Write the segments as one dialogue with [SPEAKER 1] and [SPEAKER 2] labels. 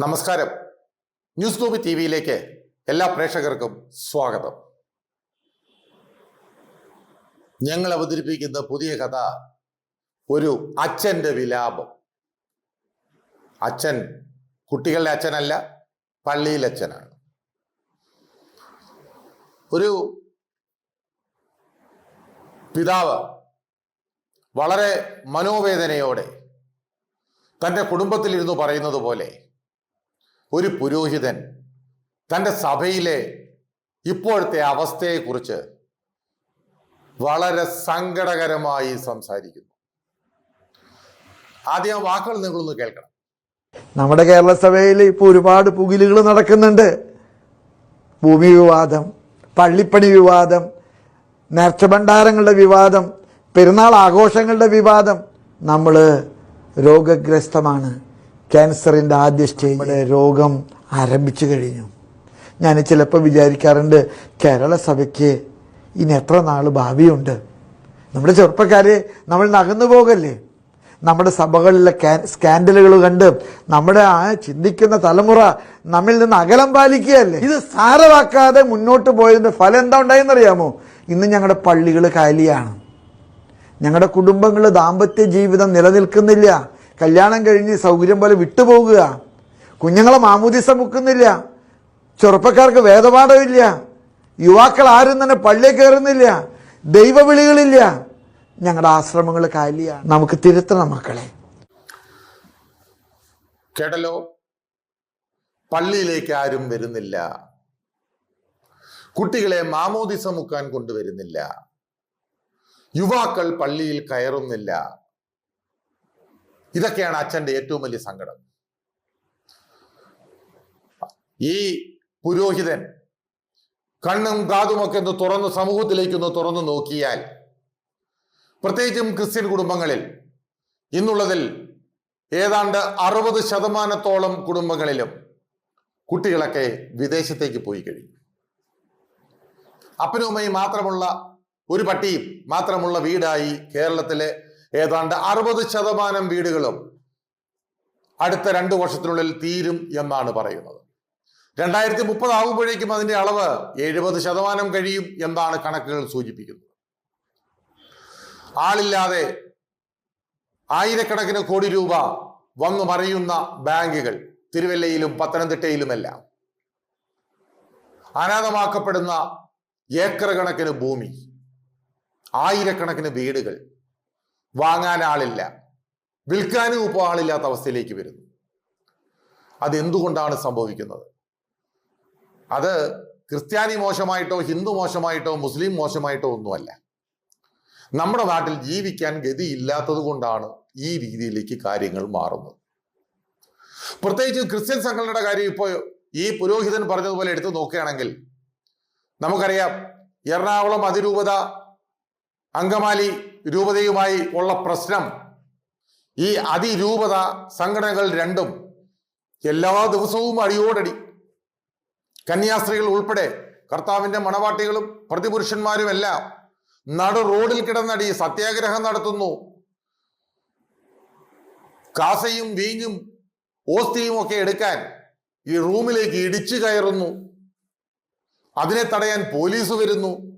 [SPEAKER 1] നമസ്കാരം. News ഗ്ലോബി T വിയിലേക്ക് എല്ലാ പ്രേക്ഷകർക്കും സ്വാഗതം. ഞങ്ങൾ അവതരിപ്പിക്കുന്ന പുതിയ കഥ ഒരു അച്ഛന്റെ വിലാപം. അച്ഛൻ കുട്ടികളുടെ അച്ഛനല്ല പള്ളിയിലെ അച്ഛനാണ്. ഒരു പിതാവ് വളരെ മനോവേദനയോടെ തന്റെ കുടുംബത്തിലിരുന്ന് പറയുന്നത് പോലെ ഒരു പുരോഹിതൻ തന്റെ സഭയിലെ ഇപ്പോഴത്തെ അവസ്ഥയെക്കുറിച്ച് വളരെ സങ്കടകരമായി സംസാരിക്കുന്നു. ആദ്യം ആ വാക്കുകൾ നിങ്ങളൊന്ന് കേൾക്കണം.
[SPEAKER 2] നമ്മുടെ കേരള സഭയിൽ ഇപ്പോൾ ഒരുപാട് പുകിലുകൾ നടക്കുന്നുണ്ട്. ഭൂമി വിവാദം പള്ളിപ്പണി വിവാദം നേർച്ചഭണ്ഡാരങ്ങളുടെ വിവാദം പെരുന്നാൾ ആഘോഷങ്ങളുടെ വിവാദം നമ്മൾ രോഗഗ്രസ്തമാണ്. ക്യാൻസറിന്റെ ആദ്യ സ്റ്റേജിലെ രോഗം ആരംഭിച്ചു കഴിഞ്ഞു. ഞാൻ ചിലപ്പോൾ വിചാരിക്കാറുണ്ട് കേരള സഭയ്ക്ക് ഇനി എത്ര നാൾ ഭാവിയുണ്ട്? നമ്മുടെ ചെറുപ്പക്കാരെ നമ്മൾ നകന്നു പോകല്ലേ? നമ്മുടെ സഭകളിലെ സ്കാൻഡലുകൾ കണ്ട് നമ്മുടെ ആ ചിന്തിക്കുന്ന തലമുറ നമ്മിൽ നിന്ന് അകലം പാലിക്കുകയല്ലേ? ഇത് സാരമാക്കാതെ മുന്നോട്ട് പോയതിന്റെ ഫലം എന്താ ഉണ്ടായെന്നറിയാമോ? ഇന്ന് ഞങ്ങളുടെ പള്ളികൾ കാലിയാണ്. ഞങ്ങളുടെ കുടുംബങ്ങൾ ദാമ്പത്യ ജീവിതം നിലനിൽക്കുന്നില്ല. കല്യാണം കഴിഞ്ഞ് സൗകര്യം പോലെ വിട്ടുപോകുക. കുഞ്ഞുങ്ങളെ മാമൂദിസ മുക്കുന്നില്ല ചെറുപ്പക്കാർക്ക് വേദപാഠമില്ല. യുവാക്കൾ ആരും തന്നെ പള്ളിയിൽ കയറുന്നില്ല. ദൈവവിളികളില്ല. ഞങ്ങളുടെ ആശ്രമങ്ങൾ കാലിയാണ്. നമുക്ക് തിരുത്തണം മക്കളെ.
[SPEAKER 1] കേട്ടല്ലോ പള്ളിയിലേക്ക് ആരും വരുന്നില്ല. കുട്ടികളെ മാമോദിസ മുക്കാൻ കൊണ്ടുവരുന്നില്ല. യുവാക്കൾ പള്ളിയിൽ കയറുന്നില്ല. ഇതൊക്കെയാണ് അച്ഛന്റെ ഏറ്റവും വലിയ സങ്കടം. ഈ പുരോഹിതൻ കണ്ണും കാതുമൊക്കെ ഒന്ന് തുറന്ന് സമൂഹത്തിലേക്കൊന്ന് തുറന്നു നോക്കിയാൽ പ്രത്യേകിച്ചും ക്രിസ്ത്യൻ കുടുംബങ്ങളിൽ ഇന്നുള്ളതിൽ ഏതാണ്ട് അറുപത് ശതമാനത്തോളം കുടുംബങ്ങളിലും കുട്ടികളൊക്കെ വിദേശത്തേക്ക് പോയി കഴിഞ്ഞു അപ്പനും അമ്മയും മാത്രമുള്ള ഒരു പട്ടിയും മാത്രമുള്ള വീടായി കേരളത്തിലെ ഏതാണ്ട് അറുപത് ശതമാനം വീടുകളും അടുത്ത രണ്ട് വർഷത്തിനുള്ളിൽ തീരും എന്നാണ് പറയുന്നത്. രണ്ടായിരത്തി മുപ്പത് ആകുമ്പോഴേക്കും അതിന്റെ അളവ് എഴുപത് ശതമാനം കഴിയും എന്നാണ് കണക്കുകൾ സൂചിപ്പിക്കുന്നത്. ആളില്ലാതെ ആയിരക്കണക്കിന് കോടി രൂപ വന്നു മറിയുന്ന ബാങ്കുകൾ തിരുവല്ലയിലും പത്തനംതിട്ടയിലുമെല്ലാം. അനാഥമാക്കപ്പെടുന്ന ഏക്കർ കണക്കിന് ഭൂമി ആയിരക്കണക്കിന് വീടുകൾ വാങ്ങാൻ ആളില്ല. വിൽക്കാനും ഇപ്പോൾ ആളില്ലാത്ത അവസ്ഥയിലേക്ക് വരുന്നു. അതെന്തുകൊണ്ടാണ് സംഭവിക്കുന്നത്? അത് ക്രിസ്ത്യാനി മോശമായിട്ടോ ഹിന്ദു മോശമായിട്ടോ മുസ്ലിം മോശമായിട്ടോ ഒന്നുമല്ല. നമ്മുടെ നാട്ടിൽ ജീവിക്കാൻ ഗതിയില്ലാത്തത് കൊണ്ടാണ് ഈ രീതിയിലേക്ക് കാര്യങ്ങൾ മാറുന്നത്. പ്രത്യേകിച്ച് ക്രിസ്ത്യൻ സംഘടനയുടെ കാര്യം ഇപ്പോൾ ഈ പുരോഹിതൻ പറഞ്ഞതുപോലെ എടുത്തു നോക്കുകയാണെങ്കിൽ നമുക്കറിയാം എറണാകുളം അതിരൂപത അങ്കമാലി രൂപതയുമായി ഉള്ള പ്രശ്നം ഈ അതിരൂപത സംഘടനകൾ രണ്ടും എല്ലാ ദിവസവും അടിയോടടി. കന്യാസ്ത്രീകൾ ഉൾപ്പെടെ കർത്താവിന്റെ മണവാട്ടികളും പ്രതിപുരുഷന്മാരും എല്ലാം നടു റോഡിൽ കിടന്നടി സത്യാഗ്രഹം നടത്തുന്നു. കാസയും വീഞ്ഞും ഓസ്തിയും ഒക്കെ എടുക്കാൻ ഈ റൂമിലേക്ക് ഇടിച്ചു കയറുന്നു. അതിനെ തടയാൻ പോലീസ് വരുന്നു.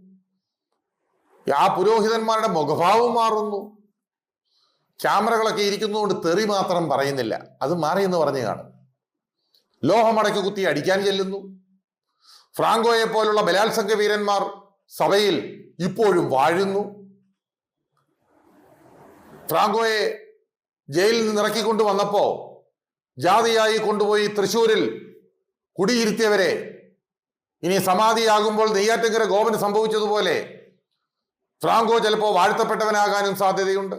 [SPEAKER 1] ആ പുരോഹിതന്മാരുടെ മുഖഭാവം മാറുന്നു. ക്യാമറകളൊക്കെ ഇരിക്കുന്നതുകൊണ്ട് തെറി മാത്രം പറയുന്നില്ല. അത് മാറി എന്ന് പറഞ്ഞു കാണും. ലോഹമടക്കി കുത്തി അടിക്കാൻ ചെല്ലുന്നു. ഫ്രാങ്കോയെ പോലുള്ള ബലാത്സംഗ വീരന്മാർ സഭയിൽ ഇപ്പോഴും വാഴുന്നു. ഫ്രാങ്കോയെ ജയിലിൽ നിന്ന് ഇറക്കിക്കൊണ്ടു വന്നപ്പോ ജാതിയായി കൊണ്ടുപോയി തൃശൂരിൽ കുടിയിരുത്തിയവരെ ഇനി സമാധിയാകുമ്പോൾ നെയ്യാറ്റിങ്കര ഗോപന് സംഭവിച്ചതുപോലെ ഫ്രാങ്കോ ചിലപ്പോൾ വാഴ്ത്തപ്പെട്ടവനാകാനും സാധ്യതയുണ്ട്.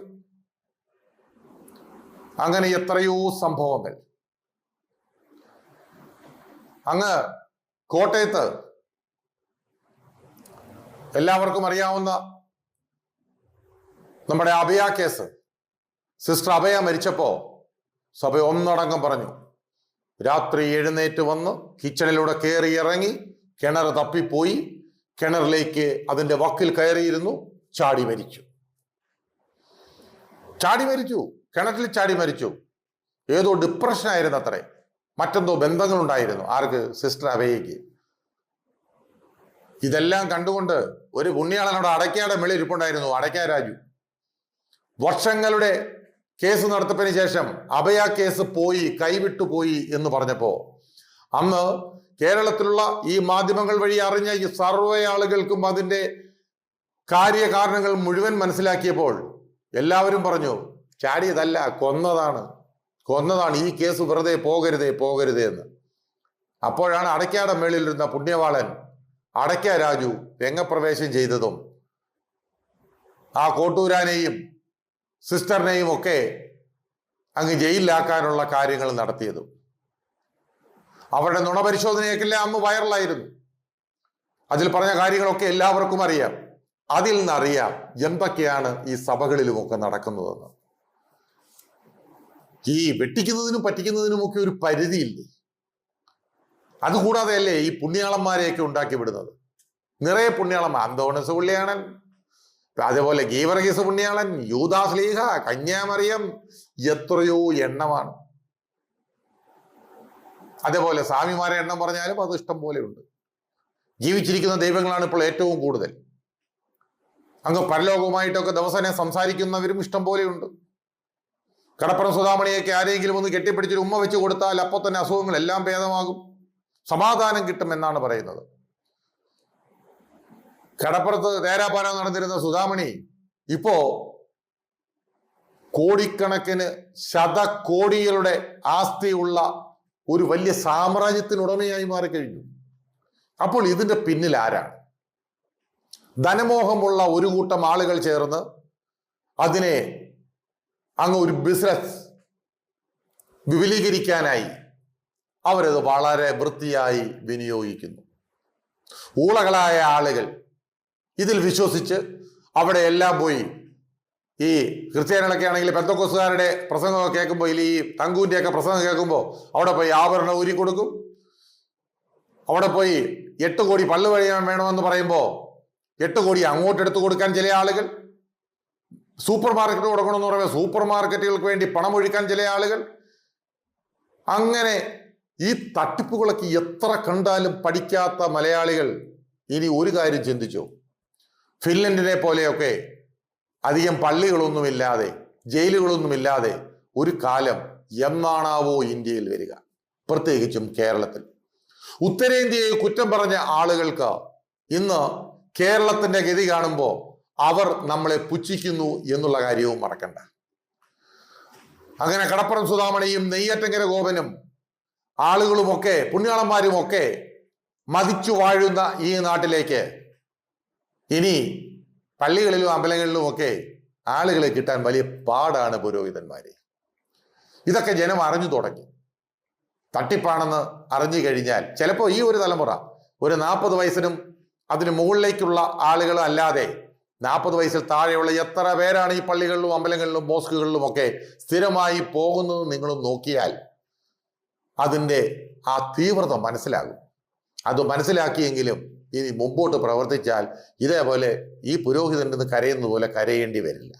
[SPEAKER 1] അങ്ങനെ എത്രയോ സംഭവങ്ങൾ. അങ്ങ് കോട്ടയത്ത് എല്ലാവർക്കും അറിയാവുന്ന നമ്മുടെ അഭയ കേസ്. സിസ്റ്റർ അഭയ മരിച്ചപ്പോ സഭ ഒന്നടങ്കം പറഞ്ഞു രാത്രി എഴുന്നേറ്റ് വന്ന് കിച്ചണിലൂടെ കയറി ഇറങ്ങി കിണർ തപ്പിപ്പോയി കിണറിലേക്ക് അതിന്റെ വക്കിൽ കയറിയിരുന്നു ചാടി മരിച്ചു. ചാടി മരിച്ചു. കിണറ്റിൽ ചാടി മരിച്ചു. ഏതോ ഡിപ്രഷൻ ആയിരുന്നു അത്രേ മറ്റെന്തോ ബന്ധങ്ങളുണ്ടായിരുന്നു. ആർക്ക്? സിസ്റ്റർ അവയ്ക്ക് ഇതെല്ലാം കണ്ടുകൊണ്ട് ഒരു പുണ്യാളനോട് അടയ്ക്കയുടെ മേളിൽ ഇരിപ്പുണ്ടായിരുന്നു. അടയ്ക്ക രാജു. വർഷങ്ങളുടെ കേസ് നടത്തപ്പിന് ശേഷം അഭയ കേസ് പോയി കൈവിട്ടു പോയി എന്ന് പറഞ്ഞപ്പോ അന്ന് കേരളത്തിലുള്ള ഈ മാധ്യമങ്ങൾ വഴി അറിഞ്ഞ ഈ സർവ ആളുകൾക്കും അതിന്റെ കാര്യകാരണങ്ങൾ മുഴുവൻ മനസ്സിലാക്കിയപ്പോൾ എല്ലാവരും പറഞ്ഞു ചാടിയതല്ല കൊന്നതാണ്. കൊന്നതാണ്. ഈ കേസ് വെറുതെ പോകരുതേ പോകരുതേ എന്ന്. അപ്പോഴാണ് അടയ്ക്കാട മേളിലിരുന്ന പുണ്യവാളൻ അടയ്ക്ക രാജു രംഗപ്രവേശം ചെയ്തതും ആ കോട്ടൂരാനെയും സിസ്റ്ററിനെയും ഒക്കെ അങ്ങ് ജയിലിലാക്കാനുള്ള കാര്യങ്ങൾ നടത്തിയതും. അവരുടെ നുണപരിശോധനയൊക്കെല്ലാം അന്ന് വൈറലായിരുന്നു. അതിൽ പറഞ്ഞ കാര്യങ്ങളൊക്കെ എല്ലാവർക്കും അറിയാം. അതിൽ നിന്നറിയാം എന്തൊക്കെയാണ് ഈ സഭകളിലുമൊക്കെ നടക്കുന്നതെന്ന്. ഈ വെട്ടിക്കുന്നതിനും പറ്റിക്കുന്നതിനും ഒക്കെ ഒരു പരിധിയില്ലേ? അതുകൂടാതെയല്ലേ ഈ പുണ്യാളന്മാരെയൊക്കെ ഉണ്ടാക്കി വിടുന്നത്. നിറയെ പുണ്യാളന്മാർ. അന്തോണസ് പുള്ളിയാണൻ അതേപോലെ ഗീവർഗീസ് പുണ്യാളൻ യൂദാസ് ലീഹ കന്യാമറിയം എത്രയോ എണ്ണമാണ്. അതേപോലെ സ്വാമിമാരെ എണ്ണം പറഞ്ഞാലും അത് ഇഷ്ടം പോലെ ഉണ്ട്. ജീവിച്ചിരിക്കുന്ന ദൈവങ്ങളാണ് ഇപ്പോൾ ഏറ്റവും കൂടുതൽ. അങ്ങ് പരലോകവുമായിട്ടൊക്കെ ദിവസേന സംസാരിക്കുന്നവരും ഇഷ്ടം പോലെയുണ്ട് കടപ്പുറം സുധാമണിയൊക്കെ ആരെങ്കിലും ഒന്ന് കെട്ടിപ്പിടിച്ചൊരു ഉമ്മ വെച്ച് കൊടുത്താൽ അപ്പോൾ തന്നെ അസുഖങ്ങളെല്ലാം ഭേദമാകും. സമാധാനം കിട്ടും എന്നാണ് പറയുന്നത്. കടപ്പുറത്ത് തേരാപാരം നടന്നിരുന്ന സുധാമണി ഇപ്പോ കോടിക്കണക്കിന് ശതകോടികളുടെ ആസ്തിയുള്ള ഒരു വലിയ സാമ്രാജ്യത്തിനുടമയായി മാറിക്കഴിഞ്ഞു. അപ്പോൾ ഇതിന്റെ പിന്നിൽ ആരാണ്? ധനമോഹമുള്ള ഒരു കൂട്ടം ആളുകൾ ചേർന്ന് അതിനെ അങ്ങ് ഒരു ബിസിനസ് വിപുലീകരിക്കാനായി അവരത് വളരെ വൃത്തിയായി വിനിയോഗിക്കുന്നു. ഊളകളായ ആളുകൾ ഇതിൽ വിശ്വസിച്ച് അവിടെ എല്ലാം പോയി ഈ ക്രിസ്ത്യാനികളൊക്കെ ആണെങ്കിൽ പെന്തക്കോസുകാരുടെ പ്രസംഗമൊക്കെ കേൾക്കുമ്പോൾ ഇല്ല ഈ തങ്കൂന്റെയൊക്കെ പ്രസംഗം കേൾക്കുമ്പോൾ അവിടെ പോയി ആഭരണം ഊരി കൊടുക്കും. അവിടെ പോയി എട്ട് കോടി പള്ളു കഴിയാൻ വേണമെന്ന് പറയുമ്പോൾ എട്ട് കോടി അങ്ങോട്ട് എടുത്തു കൊടുക്കാൻ ചില ആളുകൾ സൂപ്പർ മാർക്കറ്റ് കൊടുക്കണമെന്ന് പറയുമ്പോൾ സൂപ്പർ മാർക്കറ്റുകൾക്ക് വേണ്ടി പണം ഒഴിക്കാൻ ചില ആളുകൾ. അങ്ങനെ ഈ തട്ടിപ്പുകളൊക്കെ എത്ര കണ്ടാലും പഠിക്കാത്ത മലയാളികൾ ഇനി ഒരു കാര്യം ചിന്തിച്ചു. ഫിൻലൻഡിനെ പോലെയൊക്കെ അധികം പള്ളികളൊന്നുമില്ലാതെ ജയിലുകളൊന്നുമില്ലാതെ ഒരു കാലം എന്നാണാവോ ഇന്ത്യയിൽ വരിക? പ്രത്യേകിച്ചും കേരളത്തിൽ. ഉത്തരേന്ത്യയെ കുറ്റം പറഞ്ഞ ആളുകൾക്ക് ഇന്ന് കേരളത്തിന്റെ ഗതി കാണുമ്പോൾ അവർ നമ്മളെ പുച്ഛിക്കുന്നു എന്നുള്ള കാര്യവും മറക്കണ്ട. അങ്ങനെ കടപ്പുറം സുധാമണിയും നെയ്യാറ്റങ്കര ഗോപനും ആളുകളുമൊക്കെ പുണ്യാളന്മാരുമൊക്കെ മതിച്ചു വാഴുന്ന ഈ നാട്ടിലേക്ക് ഇനി പള്ളികളിലും അമ്പലങ്ങളിലും ഒക്കെ ആളുകളെ കിട്ടാൻ വലിയ പാടാണ് പുരോഹിതന്മാരെ. ഇതൊക്കെ ജനം അറിഞ്ഞു തുടങ്ങി. തട്ടിപ്പാണെന്ന് അറിഞ്ഞു കഴിഞ്ഞാൽ ചിലപ്പോൾ ഈ ഒരു തലമുറ ഒരു നാൽപ്പത് വയസ്സിനും അതിന് മുകളിലേക്കുള്ള ആളുകൾ അല്ലാതെ നാൽപ്പത് വയസ്സിൽ താഴെയുള്ള എത്ര പേരാണ് ഈ പള്ളികളിലും അമ്പലങ്ങളിലും മോസ്കുകളിലും ഒക്കെ സ്ഥിരമായി പോകുന്നത് നിങ്ങൾ നോക്കിയാൽ അതിന്റെ ആ തീവ്രത മനസ്സിലാകും. അത് മനസ്സിലാക്കിയെങ്കിലും ഇനി മുമ്പോട്ട് പ്രവർത്തിച്ചാൽ ഇതേപോലെ ഈ പുരോഹിതന്റെ നിന്ന് കരയുന്ന പോലെ കരയേണ്ടി വരില്ല.